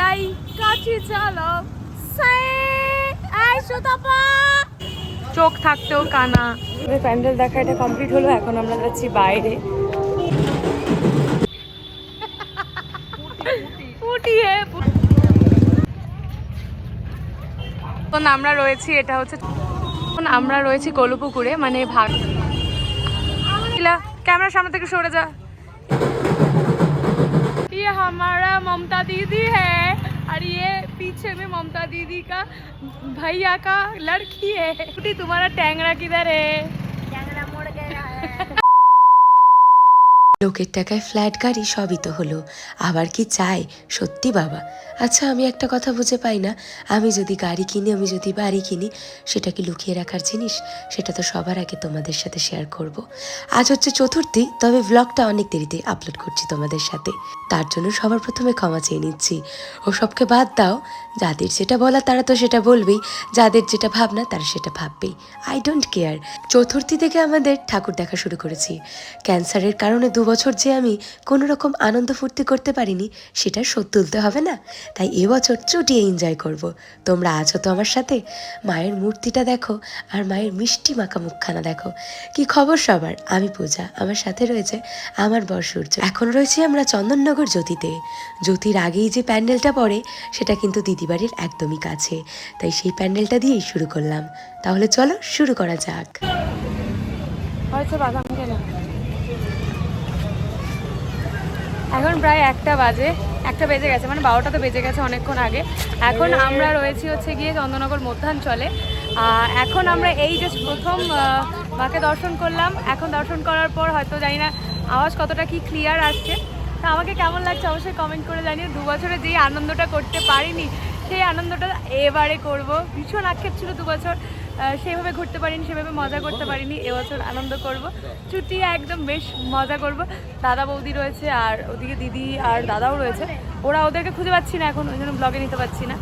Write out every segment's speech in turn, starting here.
লাই কাছে চলো চোখ থাকতেও কানা। প্যান্ডেল দেখা এটা কমপ্লিট হলো এখন আমরা যাচ্ছি বাইরে। এখন আমরা রয়েছি এটা হচ্ছে এখন আমরা রয়েছি গোলপুকুরে মানে ভাগ ক্যামেরার সামনে থেকে সরে যা। ये हमारा ममता दीदी है और ये पीछे में ममता दीदी का भैया का लड़की है। तुम्हारा टैंगरा किधर है। লোকের টাকায় ফ্ল্যাট, গাড়ি সবই তো হলো। আবার কি চাই? সত্যি বাবা। আচ্ছা আমি একটা কথা বুঝে পাই না। আমি যদি গাড়ি কিনি, আমি যদি বাড়ি কিনি, সেটা কি লুকিয়ে রাখার জিনিস? সেটা তো সবার আগে তোমাদের সাথে শেয়ার করব। আজ হচ্ছে চতুর্থী, তবে ব্লগটা অনেক দেরিতে আপলোড করছি তোমাদের সাথে। তার জন্য সবার প্রথমে ক্ষমা চেয়ে নিচ্ছি। ও সবকে বাদ দাও। যাদের যেটা বলা তারা তো সেটা বলবেই। যাদের যেটা ভাবনা, তারা সেটা ভাববেই। আই ডোন্ট কেয়ার চতুর্থী থেকে আমাদের ঠাকুর দেখা শুরু করেছি। ক্যান্সারের কারণে দু বছর যে আমি কোনো রকম আনন্দ ফুর্তি করতে পারিনি, সেটা শোধ তুলতে হবে না? তাই এবছর চুটিয়ে এনজয় করব। তোমরা আছো তো আমার সাথে? মায়ের মূর্তিটা দেখো আর মায়ের মিষ্টি মাখা মুখখানা দেখো। কি খবর সবার? আমি পূজা, আমার সাথে রয়েছে আমার বর সূর্য। এখন রয়েছি আমরা চন্দননগর জ্যোতিতে। জ্যোতির আগেই যে প্যান্ডেলটা পড়ে, সেটা কিন্তু দিদিবাড়ির একদমই কাছে। তাই সেই প্যান্ডেলটা দিয়েই শুরু করলাম। তাহলে চলো শুরু করা যাক। হয়েছে বাদাম কেন। এখন প্রায় একটা বাজে একটা বেজে গেছে মানে বারোটা তো বেজে গেছে অনেকক্ষণ আগে। এখন আমরা রয়েছি হচ্ছে গিয়ে চন্দ্রনগর মধ্যাঞ্চলে। এখন আমরা এই যে প্রথম মাকে দর্শন করলাম। এখন দর্শন করার পর হয়তো জানি না আওয়াজ কতটা কি ক্লিয়ার আসছে। তা আমাকে কেমন লাগছে অবশ্যই কমেন্ট করে জানিও। দু বছরে যেই আনন্দটা করতে পারিনি সেই আনন্দটা এবারে করব। ভীষণ আক্ষেপ ছিল দু বছর। সেভাবে ঘুরতে পারিনি, সেভাবে মজা করতে পারিনি, এবছর আনন্দ করব। ছুটি একদম বেশ মজা করব। দাদা বৌদি রয়েছে আর ওদিকে দিদি আর দাদাও রয়েছে। ওরা ওদেরকে খুঁজে পাচ্ছি না এখন, ওই জন্য ব্লগে নিতে পারছি না।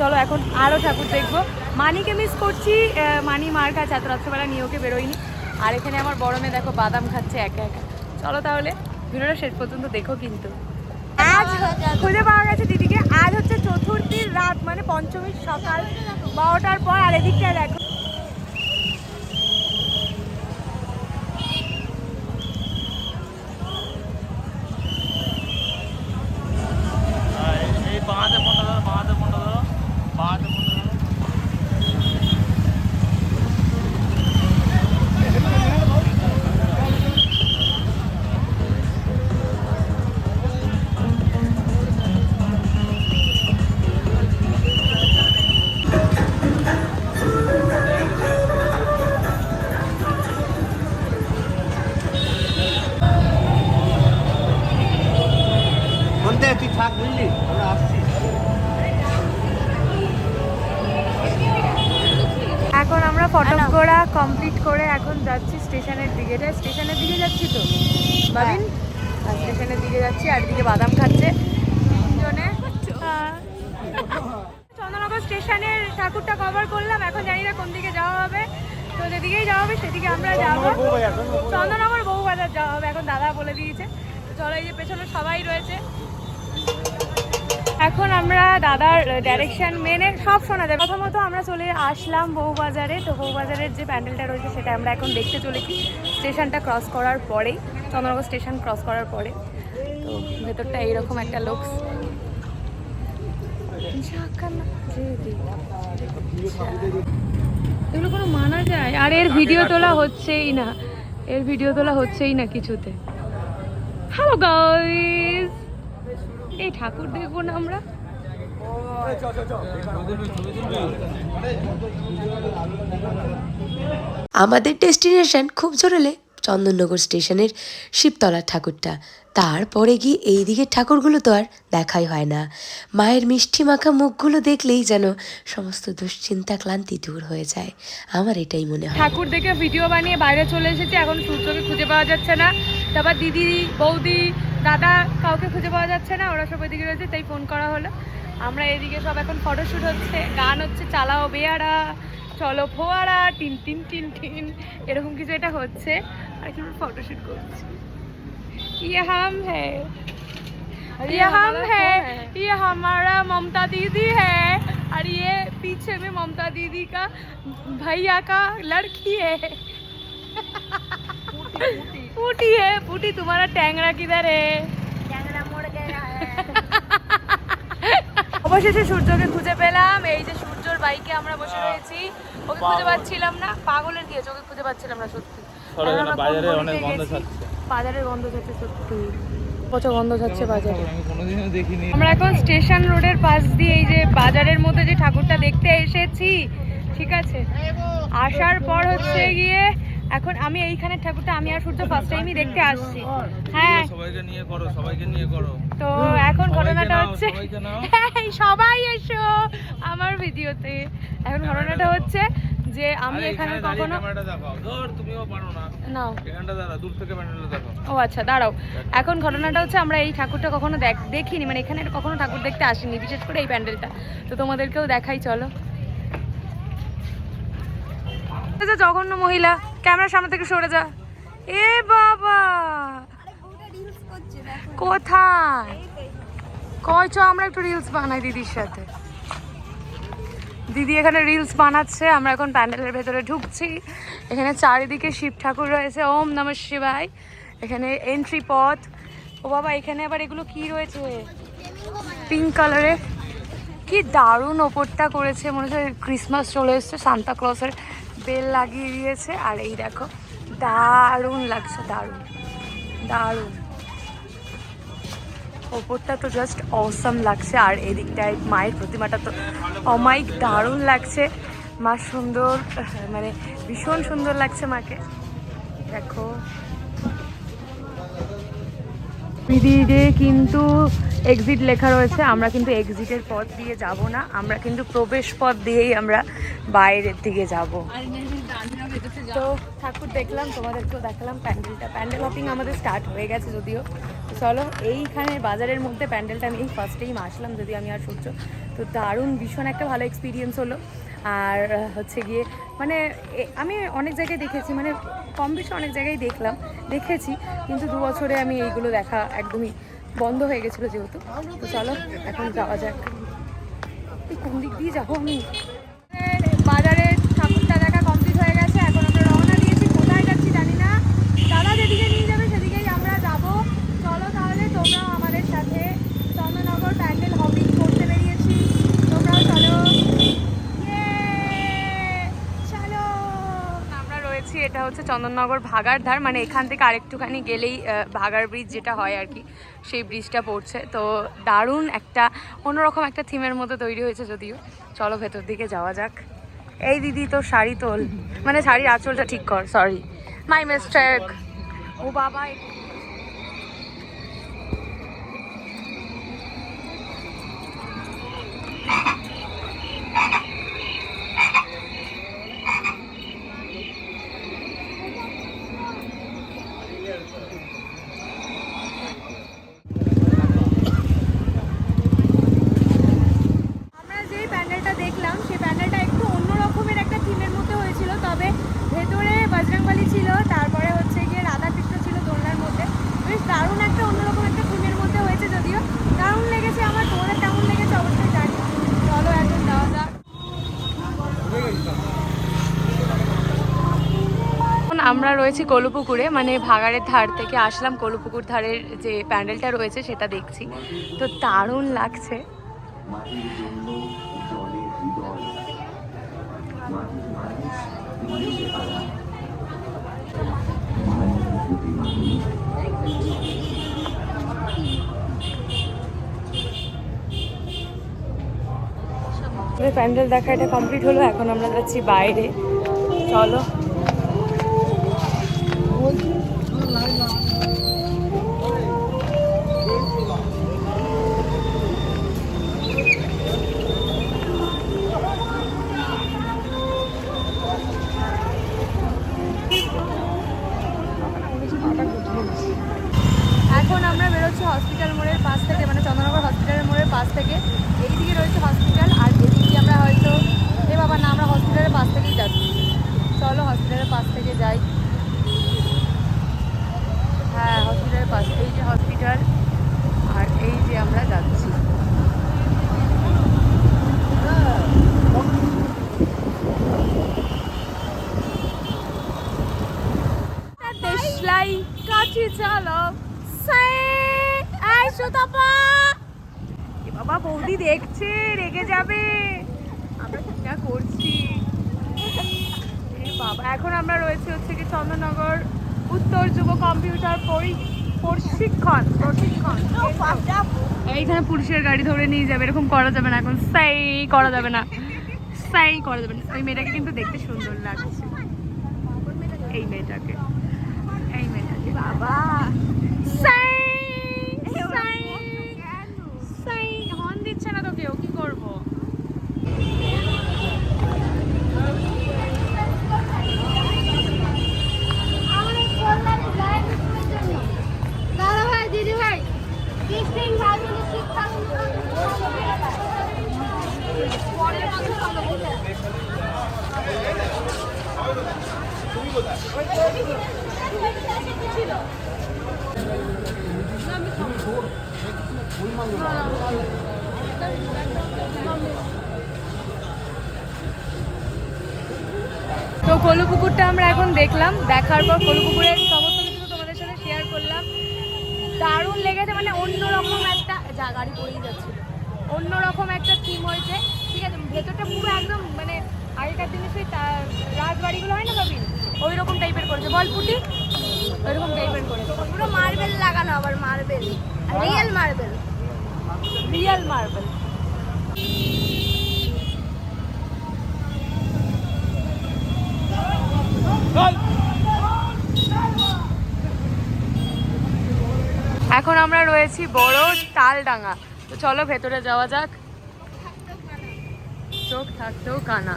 চলো এখন আরও ঠাকুর দেখব। মানিকে মিস করছি মানি মার কাছে এত রাত্রেবেলা নিয়ে ওকে বেরোয়নি। আর এখানে আমার বড় মেয়ে দেখো, বাদাম খাচ্ছে একা একা। চলো তাহলে ভিডিওটা শেষ পর্যন্ত দেখো কিন্তু। আজ খুঁজে পাওয়া গেছে দিদিকে। আজ হচ্ছে চতুর্থীর রাত মানে পঞ্চমীর সকাল বারোটার পর আর এদিকটা দেখো। তো যেদিকেই যাওয়া হবে সেদিকে আমরা যাব। চন্দননগর বউবাজার যাওয়া হবে এখন দাদা বলে দিয়েছে। তো চলো এই যে পেছনে সবাই রয়েছে। এখন আমরা দাদার ডাইরেকশন মেনে সব শোনা যায় প্রথমত আমরা চলে আসলাম বউবাজারে তো বউবাজারের যে প্যান্ডেলটা রয়েছে সেটা আমরা এখন দেখতে চলেছি। স্টেশনটা ক্রস করার পরেই চন্দ্রনগর স্টেশন ক্রস করার পরে। তো ভেতরটা এইরকম একটা লুকস এগুলো কোনো মানা যায়। আর এর ভিডিও তোলা হচ্ছেই না। এর ভিডিও তোলা হচ্ছেই না কিছুতে। হ্যালো গাইস এই ঠাকুর দেখব না আমরা? আমাদের ডেস্টিনেশন খুব জোরালে। চন্দননগর স্টেশনের শিবতলার ঠাকুরটা। তারপরে গিয়ে এই দিকের ঠাকুরগুলো তো আর দেখাই হয় না। মায়ের মিষ্টি মাখা মুখগুলো দেখলেই যেন সমস্ত দুশ্চিন্তা, ক্লান্তি দূর হয়ে যায়। আমার এটাই মনে হয়। ঠাকুর দেখে ভিডিও বানিয়ে বাইরে চলে এসেছি, এখন সূর্যকে খুঁজে পাওয়া যাচ্ছে না। তারপর দিদি, বৌদি, দাদা কাউকে খুঁজে পাওয়া যাচ্ছে না, ওরা সব ওইদিকে রয়েছে, তাই ফোন করা হলো। আমরা এদিকে সব এখন ফটোশ্যুট হচ্ছে, গান হচ্ছে, চালাও বেয়ারা। চলো ফোয়ারা টিন টিন টিন টিন এরকম কিছু এটা হচ্ছে আর কি ফটোশ্যুট করছি ये हम है ये हम है ये हमारा ममता दीदी है और ये पीछे में ममता दीदी का भैया का लड़की है पूटी है पूटी तुम्हारा टैंगरा किधर है অবশেষে সূর্যকে খুঁজে পেলাম এই যে সূর্যর বাইকে আমরা বসে রয়েছি। ওকে খুঁজে পাচ্ছিলাম না পাগলের কি? ওকে খুঁজে পাচ্ছিলাম না সত্যি। বাজারে অনেক গন্ধ ছাড়ছে। বাজারের গন্ধ সত্যি। গন্ধ বাজারে। কোনোদিনও দেখিনি। আমরা এখন স্টেশন রোডের পাশ দিয়ে এই যে বাজারের মধ্যে যে ঠাকুরটা দেখতে এসেছি ঠিক আছে? আসার পর হচ্ছে গিয়ে এখন আমি এইখানের ঠাকুরটা আমি আর সূর্য ফার্স্ট টাইমই দেখতে আসছি। হ্যাঁ। সবাইকে নিয়ে করো সবাইকে নিয়ে করো। তো এখন ঘটনাটা হচ্ছে। এই, সবাই এসো আমার ভিডিওতে। এখন ঘটনাটা হচ্ছে যে আমি এখানে কখনো ও আচ্ছা দাঁড়াও। এখন ঘটনাটা হচ্ছে আমরা এই ঠাকুরটা কখনো দেখ- দেখিনি। মানে এখানে কখনো ঠাকুর দেখতে আসিনি বিশেষ করে এই প্যান্ডেলটা। তো তোমাদেরকেও দেখাই চলো। যে জঘন্য মহিলা। ক্যামেরার সামনে থেকে সরে যা। এ বাবা! কোথায়? কয় চ আমরা একটু রিলস বানাই দিদির সাথে। দিদি এখানে রিলস বানাচ্ছে আমরা এখন প্যান্ডেলের ভেতরে ঢুকছি। এখানে চারিদিকে শিব ঠাকুর রয়েছে ওম নম শিবায়। এখানে এন্ট্রি পথ। ও বাবা এখানে আবার এগুলো কি রয়েছে? পিঙ্ক কালারের কি দারুণ ওপরটা করেছে মনে হচ্ছে ক্রিসমাস চলে এসছে সান্তা ক্লসের বেল লাগিয়ে দিয়েছে, আর এই দেখো, দারুণ লাগছে, দারুণ দারুণ। ওপরটা তো জাস্ট অসম লাগছে, আর এদিকটায় মায়ের প্রতিমাটা তো অমাইক দারুণ লাগছে। মা সুন্দর মানে ভীষণ সুন্দর লাগছে মাকে। দেখো। দিদিরে কিন্তু এক্সিট লেখা রয়েছে। আমরা কিন্তু এক্সিটের পথ দিয়ে যাব না। আমরা কিন্তু প্রবেশ পথ দিয়েই আমরা বাইরের দিকে যাব। তো ঠাকুর দেখলাম, তোমাদেরকেও দেখালাম প্যান্ডেলটা। প্যান্ডেল হপিং আমাদের স্টার্ট হয়ে গেছে যদিও। চলো, এইখানে বাজারের মধ্যে প্যান্ডেলটা আমি এই ফার্স্ট টাইম আসলাম যদি আমি আর সূর্য। তো দারুণ, ভীষণ একটা ভালো এক্সপিরিয়েন্স হলো। আর হচ্ছে গিয়ে মানে আমি অনেক জায়গায় দেখেছি মানে কম বেশি অনেক জায়গায় দেখলাম। দেখেছি, কিন্তু দু বছরে আমি এইগুলো দেখা একদমই বন্ধ হয়ে গেছিল যেহেতু। তো চলো, এখন যাওয়া যাক। কোন দিক দিয়ে যাব আমি? বাজারে ঠাকুরটা দেখা কমপ্লিট হয়ে গেছে এখন আমরা রওনা দিয়েছি কোথায় যাচ্ছি জানি না দাদা যেদিকে নিয়ে যাবে সেদিকেই আমরা যাব চলো তাহলে তোমরাও আমাদের সাথে চন্দ্রনগর প্যান্ডেল হপিং করতে বেরিয়েছি তোমরাও চলো Yay! চলো আমরা রয়েছি এটা হচ্ছে চন্দননগর ভাগার ধার মানে এখান থেকে আরেকটুখানি গেলেই ভাগার ব্রিজ যেটা হয় আর কি, সেই ব্রিজটা পড়ছে। তো দারুণ একটা, অন্যরকম একটা থিমের মতো তৈরি হয়েছে যদিও। চলো ভেতর দিকে যাওয়া যাক। এই দিদি তোর শাড়ি তোল। মানে শাড়ির আঁচলটা ঠিক কর সরি মাই মিস্টেক ও বাবা, এ- আমরা যেই প্যান্ডেলটা দেখলাম সেই প্যান্ডেলটা একটু অন্য রকমের একটা থিমের মধ্যে হয়েছিল তবে ভেতরে বজরংবলী ছিল তারপরে হচ্ছে গিয়ে রাধাকৃষ্ণ ছিল দোলনার মধ্যে বেশ দারুণ একটা অন্যরকম একটা থিমের মধ্যে হয়েছে যদিও দারুণ লেগেছে আমার তোমাদের কেমন লেগেছে অবশ্যই জানি চলো এখন যাওয়া যাক এখন আমরা রয়েছি কলুপুকুরে মানে ভাগাড়ের ধার থেকে আসলাম, কলুপুকুর ধারের যে প্যান্ডেলটা রয়েছে সেটা দেখছি। তো দারুণ লাগছে। প্যান্ডেল দেখা এটা কমপ্লিট হলো, এখন আমরা যাচ্ছি বাইরে। চলো। ভাই কাছে চলো এই সুতপা। বাবা, বৌদি দেখছে, রেগে যাবে। আমরা চিন্তা করছি। বাবা, এখন আমরা রয়েছে হচ্ছে কি চন্দননগর উত্তর যুব কম্পিউটার প্রশিক্ষণ প্রশিক্ষণ। এইখানে পুলিশের গাড়ি ধরে নিয়ে যাবে, এরকম করা যাবে না এখন। সাই করা যাবে না। সাই করা যাবে না। ওই মেয়েটাকে কিন্তু দেখতে সুন্দর লাগছে। এই মেয়েটাকে। মেয়েটাকে বাবা সাই সাই সাই হর্ন দিচ্ছে না তো কেউ কি করব দাদা ভাই দিদি ভাই কৃষ্ণ ভাই শিক্ষা তো কলুপুকুরটা আমরা এখন দেখলাম দেখার পর কলু কলুপুকুরের সমস্ত কিছু তোমাদের সাথে শেয়ার করলাম। দারুণ লেগেছে মানে অন্যরকম একটা যা গাড়ি পড়েই যাচ্ছে। অন্যরকম একটা থিম হয়েছে। ঠিক আছে ভেতরটা পুরো একদম মানে আগেকার দিনে সেই রাজবাড়িগুলো হয় না ভাবি ওই রকম টাইপের করেছে। বল পুটি। ওই রকম টাইপের করেছে। পুরো মার্বেল লাগানো আবার marble real marble real marble এখন আমরা রয়েছি বড় তালডাঙ্গা। তো চলো ভেতরে যাওয়া যাক। চোখ থাকতেও কানা।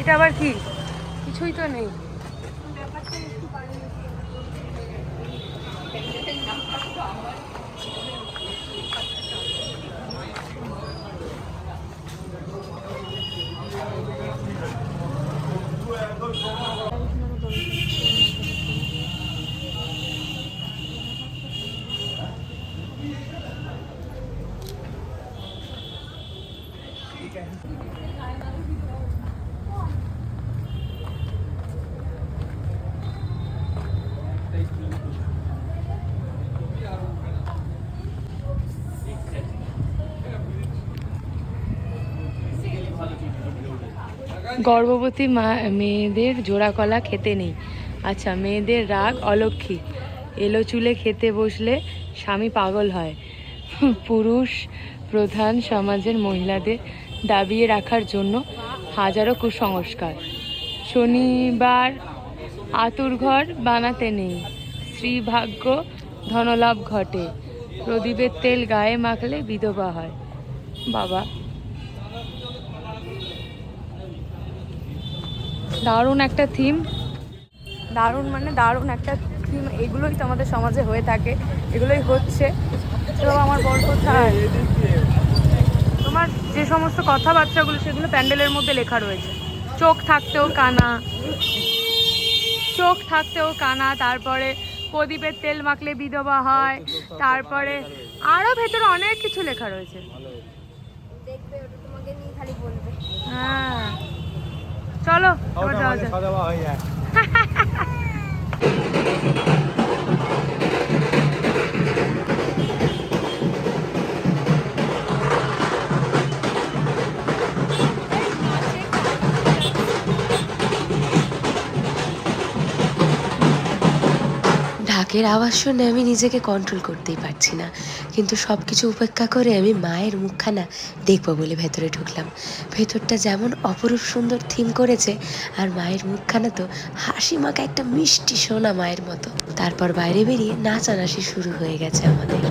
এটা আবার কি? কিছুই তো নেই। Yeah. গর্ভবতী মা, মেয়েদের জোড়া কলা খেতে নেই। আচ্ছা মেয়েদের রাগ অলক্ষী। এলো চুলে খেতে বসলে স্বামী পাগল হয়। পুরুষ প্রধান সমাজের মহিলাদের দাবিয়ে রাখার জন্য হাজারো কুসংস্কার। শনিবার আতুর ঘর বানাতে নেই। স্ত্রী ভাগ্য ধনলাভ ঘটে। প্রদীপের তেল গায়ে মাখলে বিধবা হয়। বাবা দারুণ একটা থিম দারুণ মানে দারুণ একটা থিম এগুলোই তো আমাদের সমাজে হয়ে থাকে। এগুলোই হচ্ছে। তো আমার বড় কোথায় তোমার যে সমস্ত কথাবার্তাগুলো সেগুলো প্যান্ডেলের মধ্যে লেখা রয়েছে। চোখ থাকতেও কানা। চোখ থাকতেও কানা। তারপরে প্রদীপের তেল মাখলে বিধবা হয়। তারপরে আরও ভেতরে অনেক কিছু লেখা রয়েছে। দেখবে তোমাকে নিয়ে খালি বলবে হ্যাঁ। চলো যাওয়া যাক। ঢাকের আওয়াজ শুনে আমি নিজেকে কন্ট্রোল করতেই পারছি না। কিন্তু সব কিছু উপেক্ষা করে আমি মায়ের মুখখানা দেখব বলে ভেতরে ঢুকলাম। ভেতরটা যেমন অপরূপ সুন্দর থিম করেছে আর মায়ের মুখখানা তো হাসি মাখা একটা মিষ্টি সোনা মায়ের মতো। তারপর বাইরে বেরিয়ে নাচানাচি শুরু হয়ে গেছে আমাদের।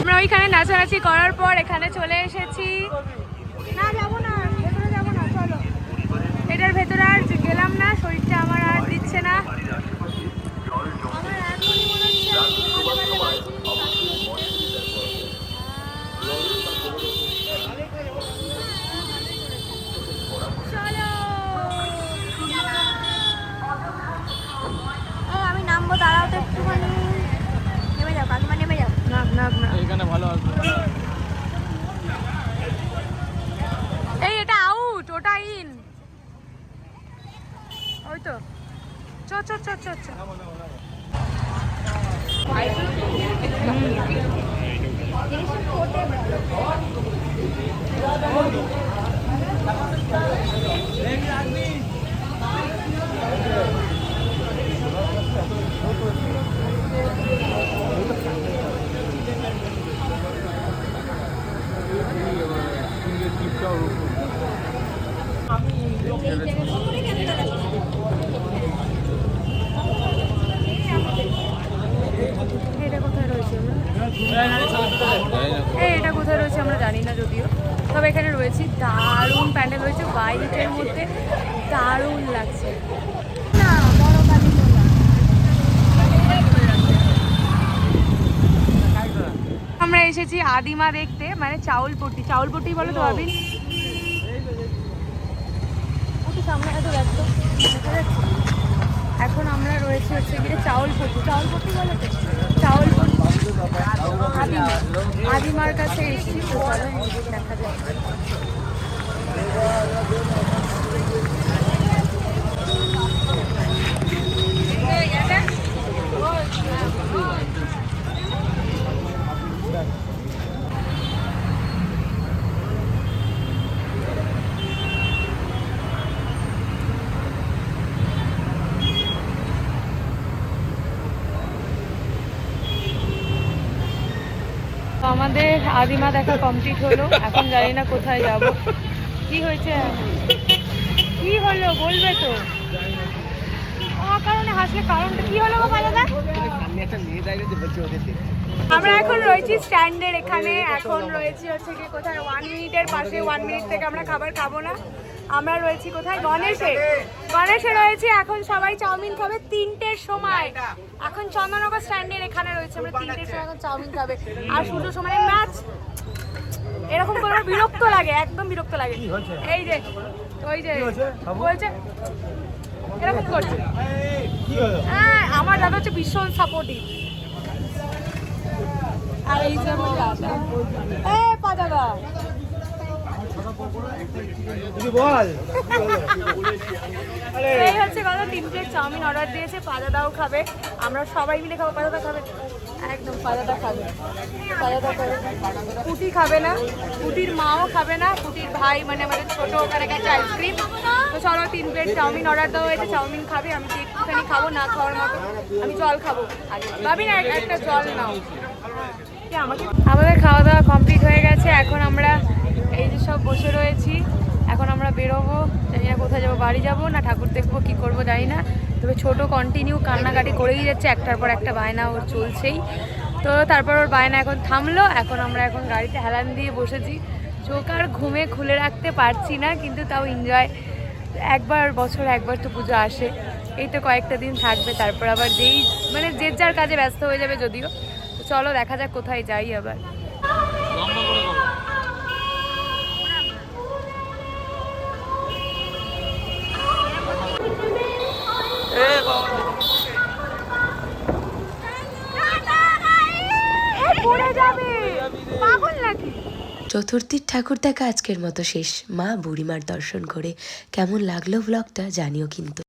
আমরা ওইখানে নাচানাচি করার পর এখানে চলে এসেছি। না যাব না ভেতরে যাব না চলো এটার ভেতরে আর গেলাম না শরীরটা আমার আর দিচ্ছে না। আমার এখনই মনে হচ্ছে আমি ঘুমাতে পারছি না। চলো এই, আমি নামবো দাঁড়াও তো একটুখানি নেমে যাও কাকিমা নেমে যাও না না না এখানে ভালো আসবে তো চ চ চ চ চ এটা কোথায় রয়েছে আমরা এই এটা কোথায় রয়েছে আমরা জানি না যদিও তবে এখানে রয়েছে দারুণ প্যান্ডেল রয়েছে হোয়াইটের মধ্যে দারুণ লাগছে না বড় কালী তোলা আমরা এসেছি আদিমা দেখতে মানে চাউলপট্টি। চাউলপট্টি বলো তো ব্যস্ত এখন আমরা রয়েছে হচ্ছে গিয়ে চাউলপট্টি। চাউলপট্টি বলে তো? চাউলপট্টি। আদিমা আদিমার কাছে এসেছি দেখা যায় আমাদের আদিমা দেখা কমপ্লিট হলো। এখন জানি না কোথায় যাব। কি হয়েছে? কি হলো? বলবে তো। কারণে হাসলে কারণটা কি হলো আমরা এখন রয়েছি স্ট্যান্ডের এখানে। এখন রয়েছি হচ্ছে কি কোথায় ওয়ান মিনিটের পাশে। ওয়ান মিনিট থেকে আমরা খাবার খাব না। আমরা রয়েছি কোথায়? গণেশে। গণেশে রয়েছি। এখন সবাই চাউমিন খাবে তিনটের সময়। এখন চন্দননগর স্ট্যান্ডের এখানে রয়েছে আমরা তিনটের সময় এখন চাউমিন খাবে। আর সূর্য সময় ম্যাচ। এরকম করে বিরক্ত লাগে একদম বিরক্ত লাগে। এই যে ওই যে বলছে এরকম করছে। হ্যাঁ আমার দাদা হচ্ছে ভীষণ সাপোর্টিভ আর এই যে আমার দাদা এ পা দাদা এই হচ্ছে কথা, তিন প্লেট চাউমিন অর্ডার দিয়েছে পাদাদাও খাবে। আমরা সবাই মিলে খাব পাদাদা খাবে? একদম পাদাদা খাবে। পাদাদা খাবে। পুটি খাবে না, পুটির মাও খাবে না, পুটির ভাই মানে আমাদের ছোট ওখানে গেছে আইসক্রিম তো চলো, তিন প্লেট চাউমিন অর্ডার দেওয়া হয়েছে চাউমিন খাবে, আমি তো একটুখানি খাব, না খাওয়ার মতো। আমি জল খাব। আগে ভাবি না, একটা জল নাও। আমাদের খাওয়া দাওয়া কমপ্লিট হয়ে গেছে, এখন আমরা এই যে সব বসে রয়েছি, এখন আমরা বেরোবো। জানি না কোথায় যাব, বাড়ি যাব না ঠাকুর দেখব, কি করব জানি না। তবে ছোট কন্টিনিউ কান্নাকাটি করেই যাচ্ছে, একটার পর একটা বায়না ওর চলছেই। তো তারপর ওর বায়না এখন থামলো, এখন আমরা এখন গাড়িতে হেলান দিয়ে বসেছি। চোখ আর ঘুমে খুলে রাখতে পারছি না, কিন্তু তাও এনজয় একবার, বছর একবার তো পুজো আসে। এই তো কয়েকটা দিন থাকবে, তারপর আবার যেই মানে যে যার কাজে ব্যস্ত হয়ে যাবে যদিও। চলো দেখা যাক কোথায় যাই আবার। চতুর্থীর ঠাকুর দেখা আজকের মতো শেষ। মা বুড়িমার দর্শন করে। কেমন লাগল ব্লগটা জানিও কিন্তু।